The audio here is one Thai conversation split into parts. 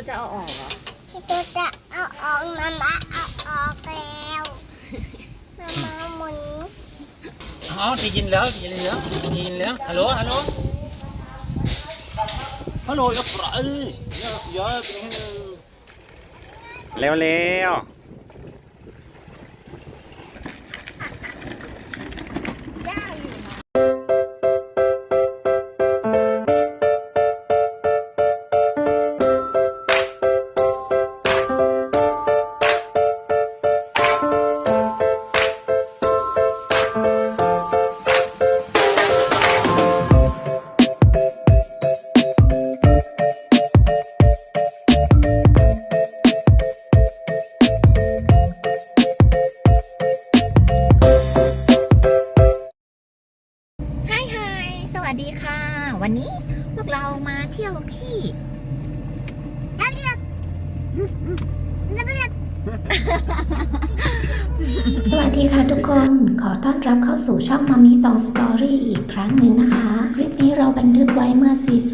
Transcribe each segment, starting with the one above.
สุจะเอาออกเหรอที่ตัวจะเอาออกมามาเอาออกแล้วมามาหมุนอ๋อได้ยินแล้วได้ยินแล้วได้ยินแล้วฮัลโหลฮัลโหลฮัลโหลยกเอ้ยยกเร็วเร็ว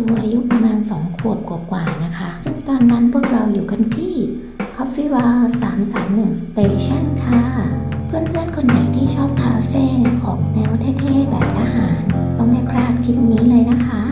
เมื่อซีซัวอายุประมาณ 2 ขวบกว่าๆนะคะ ซึ่งตอนนั้นพวกเราอยู่กันที่ Coffee Bar 331 Station ค่ะ เพื่อนๆ คนไหนที่ชอบคาเฟ่ออกแนวเท่ๆ แบบทหาร ต้องไม่พลาดคลิปนี้เลยนะคะ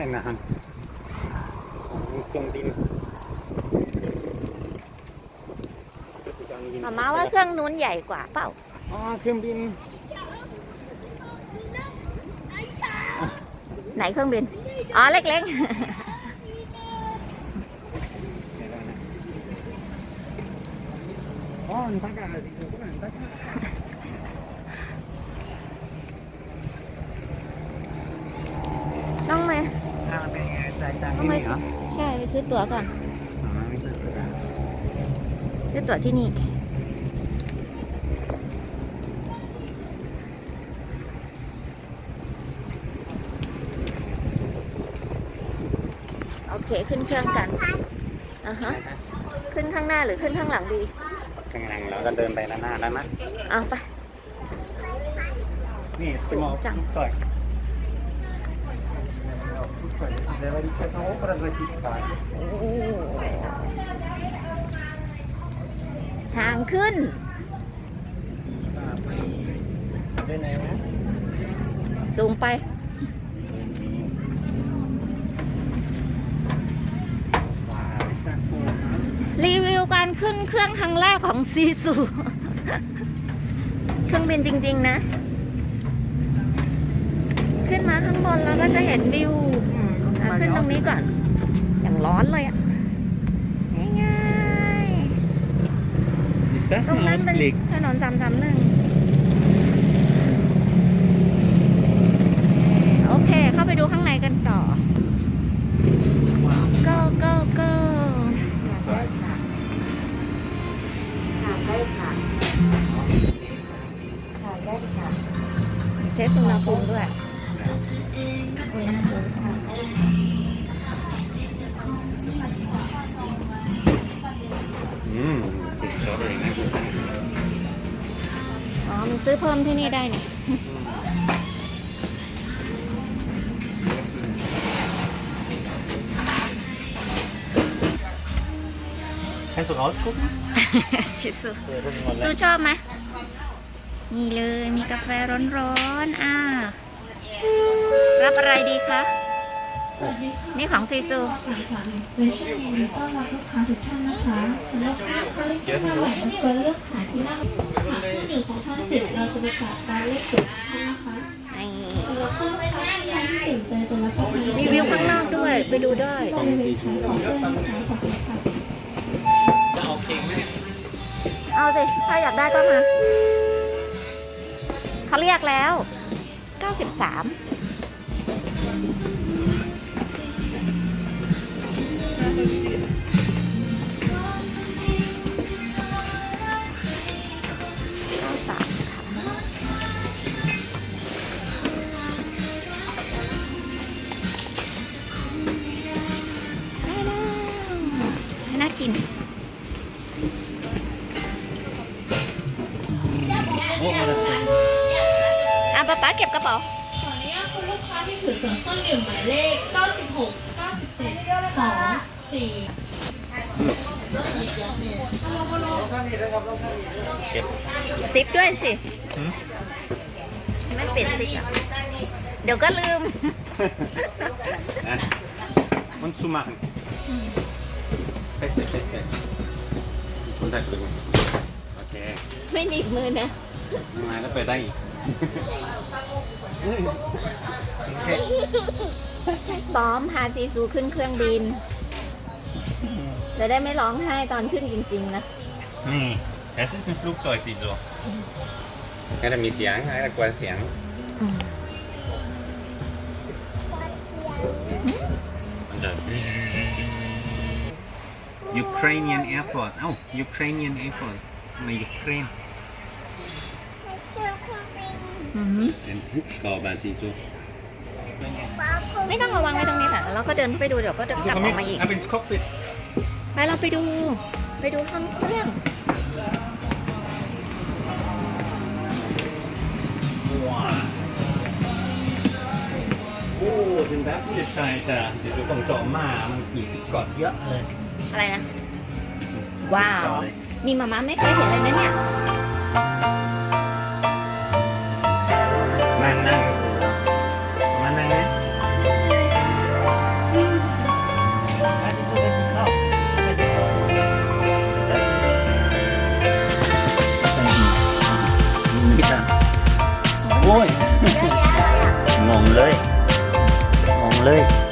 hat ein Gewehr in der Hand. Und เครื่องบินมามาว่าเครื่องนู้นใหญ่กว่าเปล่า อ๋อเครื่องบิน ไหนเครื่องบิน อ๋อเล็กอ๋อมันพักอะไรสิคุณผู้ชมพัก ๆ ต้องไหม ทางเป็นไงจ่ายตังค์ ต้อง ที่ ไป นี่เหรอ ใช่ไป ซื้อตั๋วก่อนอ๋อไม่ใช่ครับซื้อตั๋วที่นี่ โอเคขึ้นเครื่องกันอะฮะ ขึ้นข้างหน้าหรือขึ้นข้างหลังดี ข้างหลังเราก็เดินไปด้านหน้าแล้วนะ เอาไป นี่ small จัง sorry Опера захищає. ทางขึ้น Де не є? สูงไป รีวิวการขึ้นเครื่องครั้งแรกของซีซู เครื่องบินจริง ๆ นะ ขึ้นมาข้างบนแล้วก็จะเห็นวิวอ่ ะขึ้นตรงนี้ก่อน อย่างร้อนเลยอะ ง่าย Is dat ๆตรง een นั้นเป็น Ausblick? ถนนสามสามหนึ่งโอเค เข้าไปดูข้างในกันต่อ go go go เทสอุณหภูมิด้วย ซื้อเพิ่มที่นี่ได้เนี่ย Kannst du rausgucken? ชิสุ Ja, das ist mal ซู lecker. ชอบไหมนี่เลยมีกาแฟร้อนๆอ่ารับอะไรดีคะ นี่ของซีซูในช่วงนี้ต้อนรับลูกค้าทุกท่านนะคะสำหรับลูกค้าที่เข้ามาหมายเลขเลือกหาที่นั่งหาที่หนึ่งของท่านสิบเราจะประกาศการเลขสุดท้ายนะคะสำหรับลูกค้าที่ยังไม่สนใจจะรับประทานมีวิวข้างนอกด้วย ไปดูได้ต้องเลยขายของเพื่อนนะขอบคุณค่ะเอาสิ ถ้าอยากได้ก็มาเขาเรียกแล้ว 93 ค้าที่ถือตั๋วเครื่องดื่มหมายเลข 96 97 2 4ซิปด้วยสิ ไม่ปิดซิปเดี๋ยวก็ลืม Äh, Und zumachen. Feste, feste. Und runterdrücken. Okay. ไม่หนีบมือนะมาแล้วเปิดได้อีก ซ้อมพาซีซูขึ้นเครื่องบิน จะได้ไม่ร้องไห้ตอนขึ้นจริงๆนะ Nee, das ist ein Flugzeug, sieht so. Ja, da มีเสียงอะไรกลัวเสียง Ukrainian Air Force เอ้า Ukrainian Air Force มายูเครนเป็นฮุกกอบาซีซู ไม่ต้องระวังไว้ตรงนี้ค่ะแล้วก็เดินไปดูเดี๋ยวก็เดินกลับออกมาอีกอะเป็นคอกปิดไปเราไปดู ไปดูห้องเครื่องว้าวโอ้ถึงแบบที่ชายจะเดี๋ยวต้องเจาะมามันกี่สิบกอดเยอะเลย อะไรนะ ว้าว นี่มาม่าไม่เคยเห็นเลยนะเนี่ยมานั่ง เลย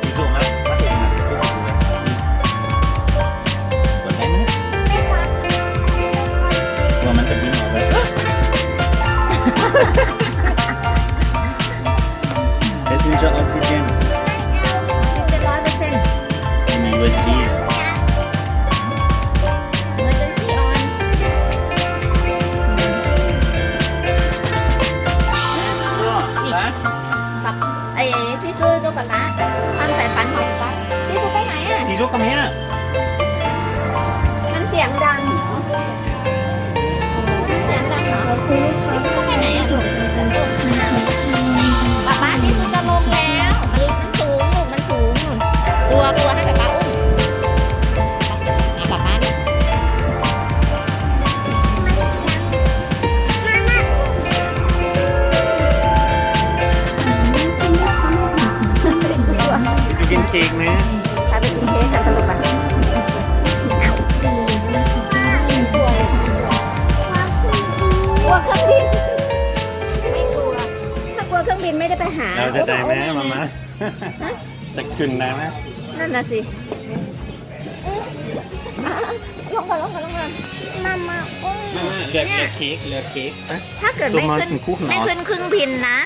ค้กเลือกเค้กนะ ถ้าเกิดไม่ขึ้นตัวมาถึงคุกเหรอไม่ขึ้นเครื่องบินนะ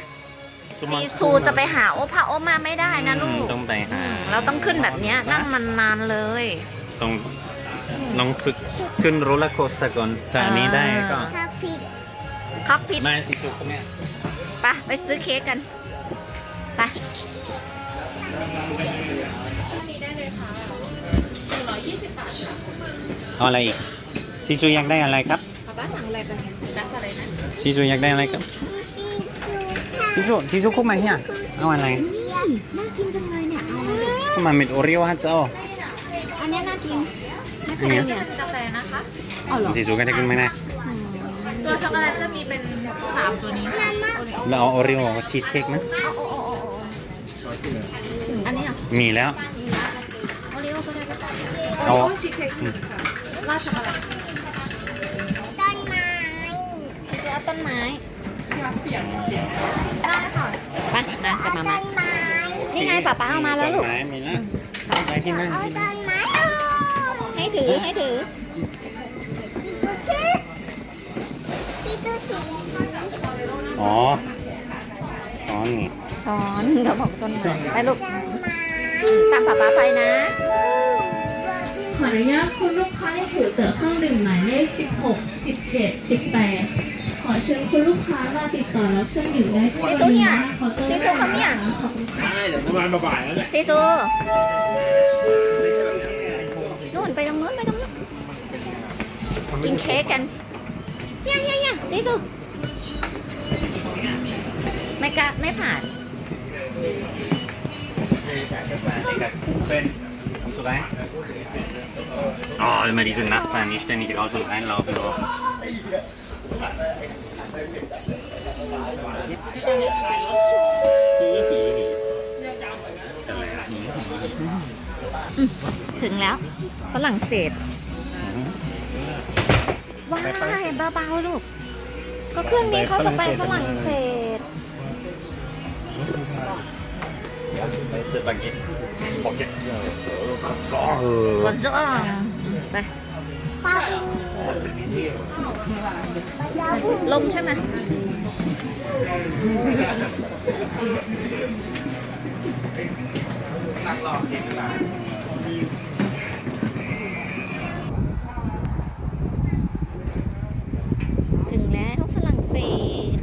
ซีซูจะไปหาโอภาโอมาไม่ได้นะลูกต้องไปหาเราต้องขึ้นแบบเนี้ยนั่งมันนานเลย ต้องลองฝึกขึ้นโรลเลอร์โคสเตอร์ก่อนถ้าอันนี้ได้ก็ถ้าผิดคอกพิทมาซีซูกับเมียไปไปซื้อเค้กกันไปเอาอะไรอีกซีซูอยากได้อะไรครับ ป้าสั่งอะไรกันรับอะไรนะซีซูอยากได้อะไรครับซีซูซีซูคุกมาเฮียเอาอะไรน่ากินจังเลยเนี่ยเอาอะไรคุกมาเม็ดโอรีโอฮัทโซอันเนี้ยน่ากินไม่คืออะไรเนี่ยกาแฟนะคะอ๋อเหรอสีสูกันจะกินไหมนะตัวช็อกโกแลตจะมีเป็นสามตัวนี้ค่ะแล้วเอาโอริโอกับชีสเค้กไหมโอ้โอ้โอ้โอ้อันนี้เหรอมีแล้วโอริโอก็ได้ก็ได้เอาชีสเค้กค่ะราดช็อกโกแลตต้นไม้คือเอา ต้นไม้ได้ค่ะไปนะกับมามาต้นไม้นี่ไงป๊าป๊าเอามาแล้วลูก ต้นไม้มีแล้วไปที่นั่นเอาที่ต้นั่นนไม้ให้ถือให้ถือ ที่ตู้สีอ๋อ อ๋อนี่ช้อนเขาบอกต้นไม้ไปลูก ต้นไม้ตามป๊าป๊าไปนะ ขออนุญาตคุณลูกค้าได้ถือตั๋วเครื่องดื่มหมายเลข 16 17 18 ขอเชิญคุณลูกค้ามาติดต่อรับเครื่องดื่มได้ที่ซีซูเนี่ยขอตัวซีซูเขาเนี่ยขอบคุณค่ะซีซูนู่นไปตรงนู้นไปตรงนู้นกินเค้กกันยังยังยังซีซูไม่กล้าไม่ผ่าน Kommst du rein? Oh, immer diese Nachbarn, die ständig raus und reinlaufen. So. Ờ, ถึงแล้วฝรั่งเศสว้ายเบาๆลูก ก็เครื่องนี้เขาจะไปฝรั่งเศส Weiße Baguette. Baguette. วอซอง ลมใช่ไหมถึงแล้วฝรั่งเศส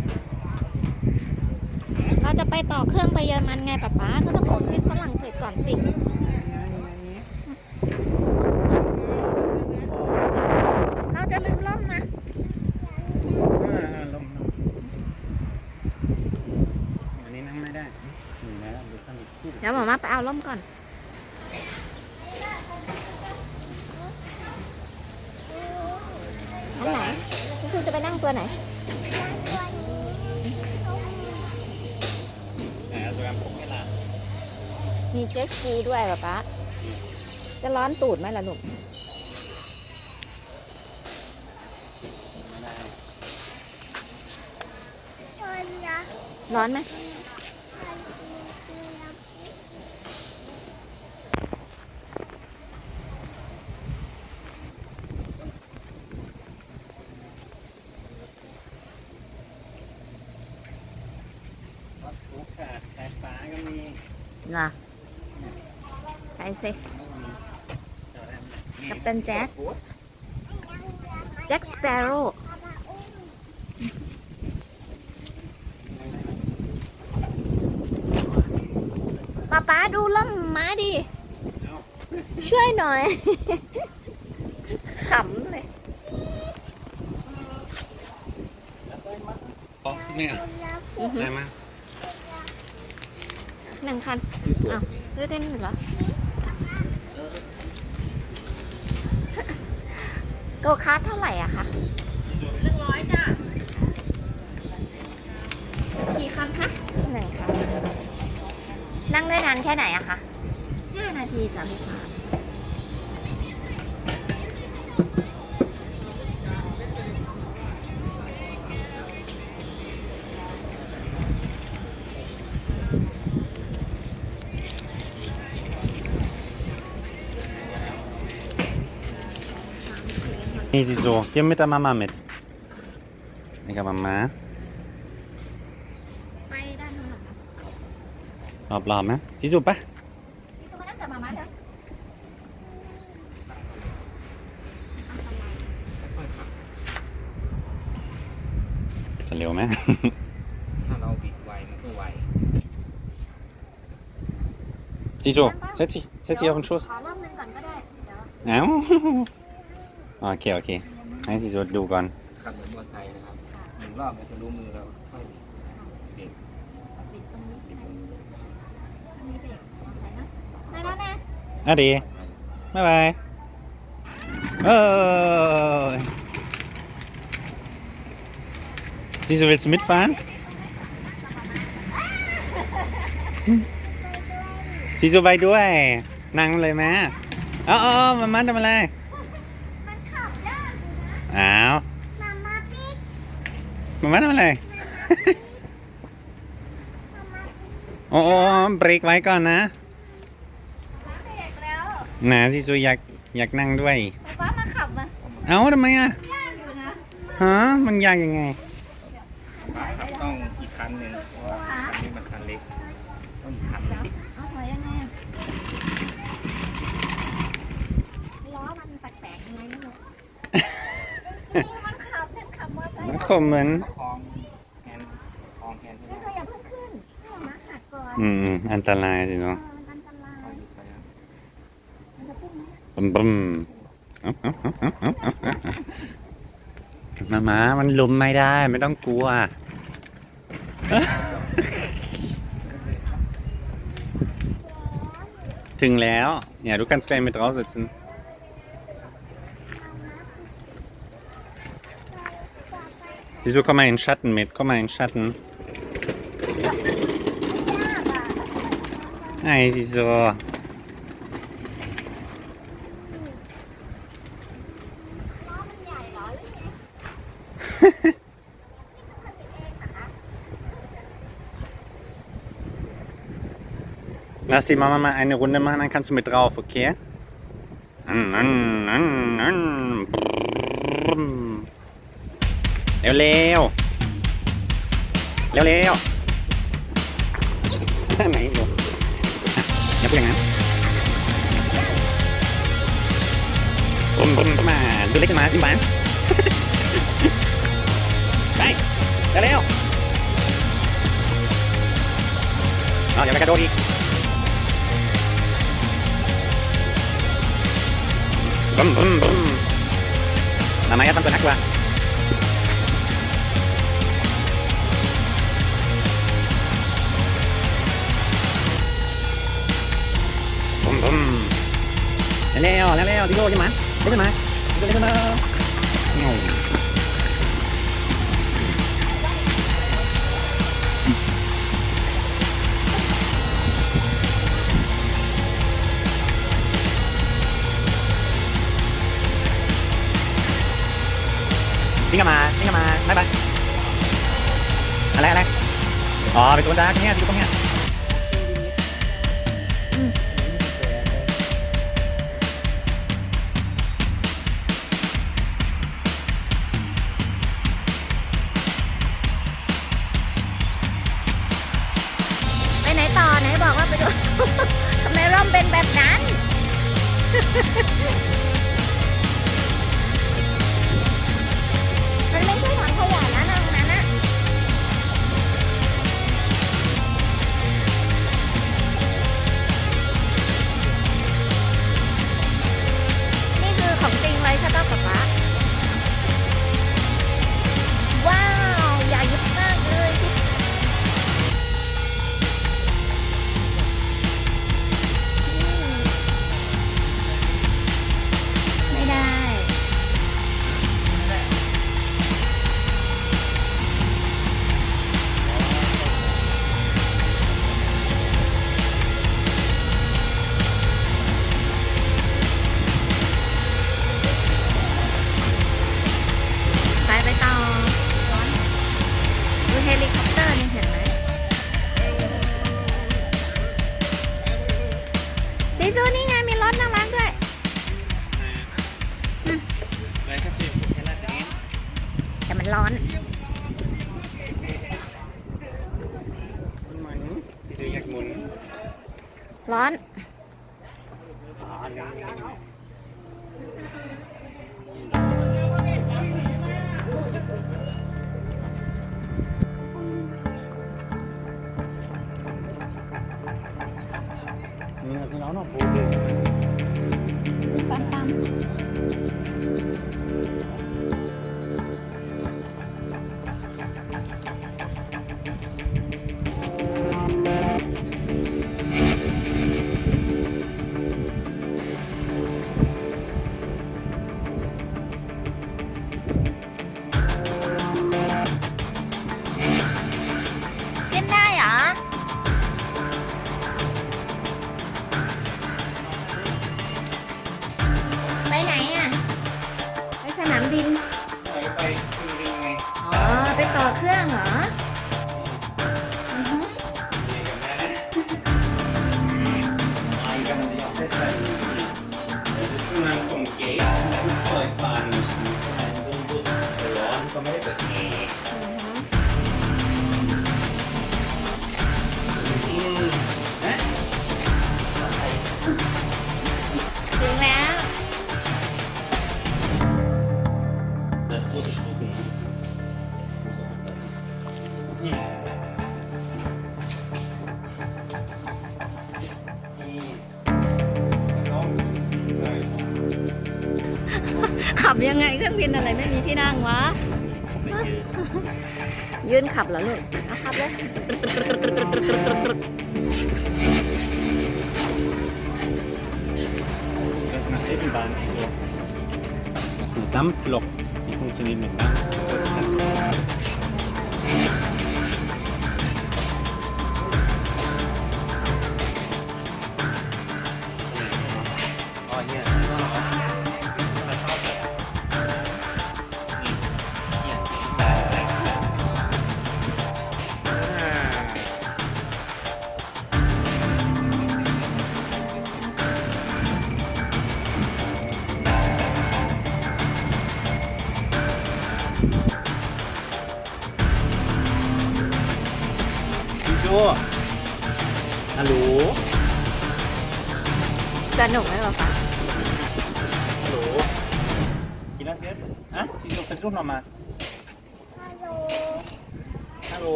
เราจะไปต่อเครื่องไปเยอรมันไงป๊าป๊าก็ต้องลงที่ฝรั่งเศสก่อนสิ เราจะลืมล่มนะ อันนี้นั่งไม่ได้นี่นะดูข้างใน เดี๋ยวหมอมาไปเอา ล่มก่อนอันไหนพี่ซูจะไปนั่งตัวไหนไหนเอาตัวกำผมให้ละมีเจ็ตสกีด้วยป๊าป๊าจะร้อนตูดไหมล่ะลูกไม่ได้ต้นนะร้อนไหม วัดโอกาสสายฟ้าก็มี น่ะไปสิ กัปตันแจ็คแจ็คสเปโร่ป๊าป๊าดูล่มม้าดิ ช่วยหน่อย ขำเลยไม่เอาอือหือได้มั้ยหนึ่งคันอ้าวซื้อได้หนึ่งเหรอ โกคาร์ทเท่าไหร่อะคะหนึ่งร้อยจ้ะกี่คันคะหนึ่งคันนั่งได้นานแค่ไหนอะคะห้านาทีจ้ะลูกค้า นี่สิโซเกี่ยมไม่ตามมามาเม็ดนี่กับมามาไปด้านนู้นเหรอคะรอบรอบๆนะสิโซปะพี่สุมานั่งกับมาม่าเดี๋ยวจะเร็วไหม ถ้าเราบิดไวมันก็ไวสิโซเซตสิเซตสิ auf den Schuss ขอรอบหนึงก่อนก็ได้ เดี๋ยวเอ้า โอเคโอเคให้สิโซดูก่อนขับเหมือเตอร์ไซค์นะครับหนึ่งรอบมันจะรู้มือเราค่อยเบรกปิดตรงนี้ให้อันนี้เบรกวางไว้นะได้แล้วนะอะดีบ๊ายบายบ Oh. Siehst du, willst du mitfahren? Hm. Siehst du bei ด้วยนั่งเลยไหมอ๋ออ๋อมามาทำอะไร อยู่นะอ้าวมามาปิ๊กมามาทำอะไรมามาปิ๊กโอ้โอ้เบรกไว้ก่อนนะป้าเบรกแล้วนะสิจูอยากอยากนั่งด้วยป้ามาขับมาเอ้าทำไมอะยากอยู่นะฮะมันยากยังไงครับต้องอีกคันหนึ่งเพราะว่าคันนี้มันคันเล็ก ต้องอีกคันหนึ่ง เอาถอยยังไงอะล้อมันแปลกๆยังไงไม่รู้จริง มันขับเป็นขับมอเตอร์ไซมันค์คมเหมือนประคองแฮนด์ประคองแฮนด์ให้ไม่ได้เคยอย่าเพิ่งขึ้นให้หมาหักก่อนอืม อันตรายสิเออเนาะมันอันตรายเอาอยู่ไปครับมันจะพุ่งไหมบึ้มบึ้มเอ้าเอ้าเอ้าเอ้าเอ้าเอ้าเอ้ามามามันลุมไม่ได้ ไม่ต้องกลัว ถึงแล้ว Ja, du kannst gleich mit drauf sitzen. Wieso komm mal in den Schatten mit? Komm mal in den Schatten. Ei, wieso? Lass die Mama mal eine Runde machen, dann kannst du mit drauf, okay? Mm, mm, mm, mm. เร็วเร็วเร็วเร็วไหนดูอย่าพูดอย่างนั้นบุ้มบุ้มมาดูเล็กขึ้นมาจิ้มานไปเร็วเร็วอ๋อย่าไปกระโดดอีกบึ้มบึ้มบึ้ม namanya Tonton Aqua Bum แล้วแล้วแล้วที่โลใช่ไหมได้ใช่ไหมได้ใช่ไหมเงานี่กมานี่ก็มาไม่ไปอะไรอะไรอ๋อไปสวนดาร์กเนี่ยอยู่ตรงเนี้ย Ha ha ha! วะ ยืนขับเหรอลูกเอาขับเลย Das ist eine Eisenbahn, die so. Das ist eine Dampflok. Die funktioniert mit Dampf.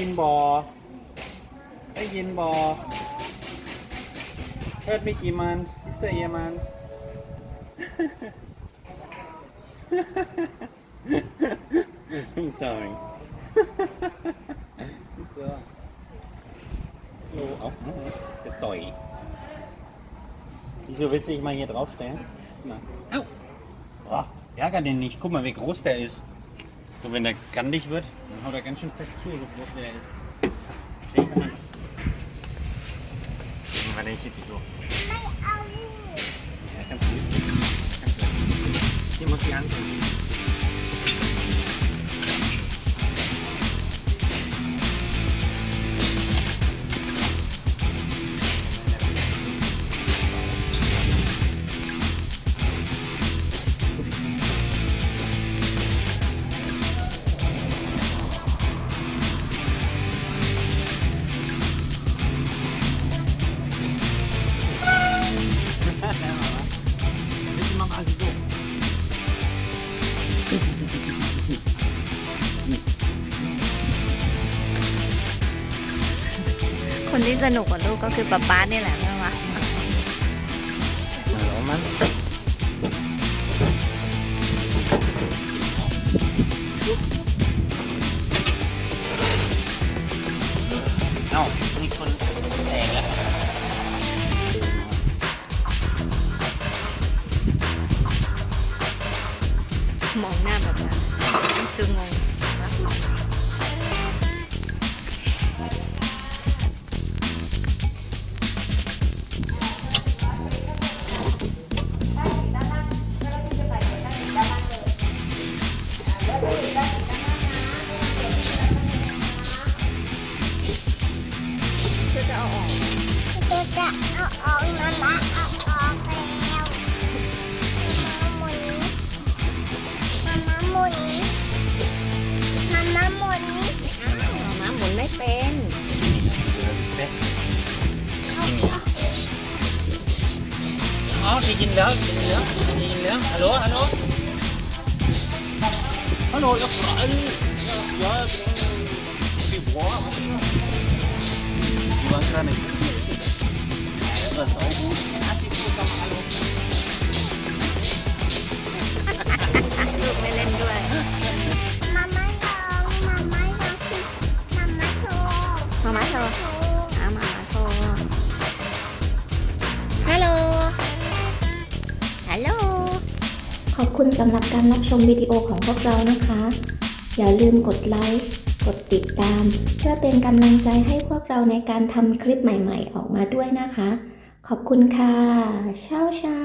ได้ยินบอได้ยินบอ Hört mich jemand? Ist da jemand? Sorry. so. Hallo. Oh, der Doi. Wieso willst du dich mal hier draufstellen? Na. Au! Oh, ärger den nicht. Guck mal, wie groß der ist. So, wenn der gandig wird, dann haut er ganz schön fest zu, so groß wie er ist. Steh ich mal an. Deswegen war der hier nicht hoch. Ja, kannst du nicht. Kannst. Hier muss die Hand. สนุกกว่าลูกก็คือป๊าป๊านี่แหละใช่ไหม Hallo Mann. Au, มีคนแตกแล้วมองหน้าแบบนั้นซึงงจ Hallo, ja, Frauen. Ja, ja, die Boah. Die waren gerade nicht. Das ist auch gut. Herzlich willkommen, hallo. ลูกไม่เล่นด้วย อบคุณสำหรับการรับชมวิดีโอของพวกเรานะคะ อย่าลืมกดไลค์ กดติดตาม เพื่อเป็นกำลังใจให้พวกเราในการทำคลิปใหม่ๆ ออกมาด้วยนะคะ ขอบคุณค่ะเช้าเช้า